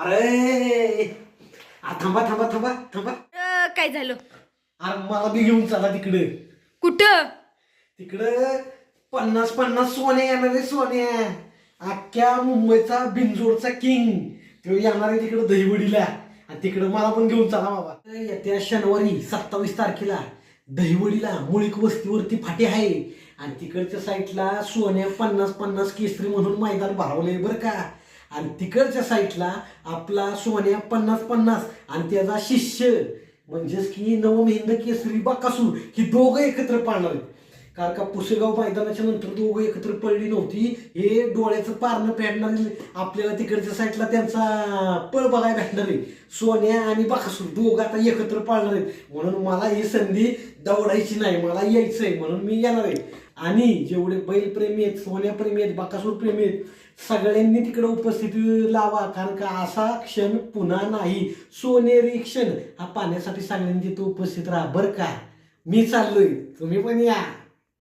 अरे आ, थांबा थांबा थांबा थांबा. अ, काय झालं? अरे मला बी घेऊन चला तिकडे. कुठं? तिकडं पन्नास पन्नास सोने येणार आहे सोन्या अख्ख्या मुंबईचा बिंजोडचा किंग. तो येणार आहे तिकडं दहीवडीला. आणि तिकडं मला पण घेऊन चला बाबा. येत्या शनिवारी सत्तावीस तारखेला दहीवडीला मुळीक वस्तीवरती फाटी आहे. आणि तिकडच्या साईडला सोन्या पन्नास पन्नास केसरी म्हणून मैदान भरवलंय बरं का. आणि तिकडच्या साईडला आपला सोन्या पन्नास पन्नास आणि त्याचा शिष्य. म्हणजेच की नवम हिंद केसरी बकासूर ही दोघं एकत्र पाळणार कारण का पुसेगाव मैदानाच्या नंतर दोघं एकत्र पडली नव्हती. हे डोळ्याचं पारणं फेडणार आपल्याला तिकडच्या साईडला त्यांचा पळ बघायला भेटणार आहे सोन्या आणि बकासूर दोघं आता एकत्र पाळणार आहेत. म्हणून मला ही संधी दवडायची नाही. मला यायचं आहे म्हणून मी येणार आहे. आणि जेवढे बैलप्रेमी आहेत सोन्याप्रेमी आहेत बकासूर प्रेमी आहेत सगळ्यांनी तिकडे उपस्थिती लावा. कारण का असा क्षण पुन्हा नाही. सोनेरी क्षण. हा पाहण्यासाठी सगळ्यांनी तिथे उपस्थित राहा. बरं का? मी चाललोय. तुम्ही पण या.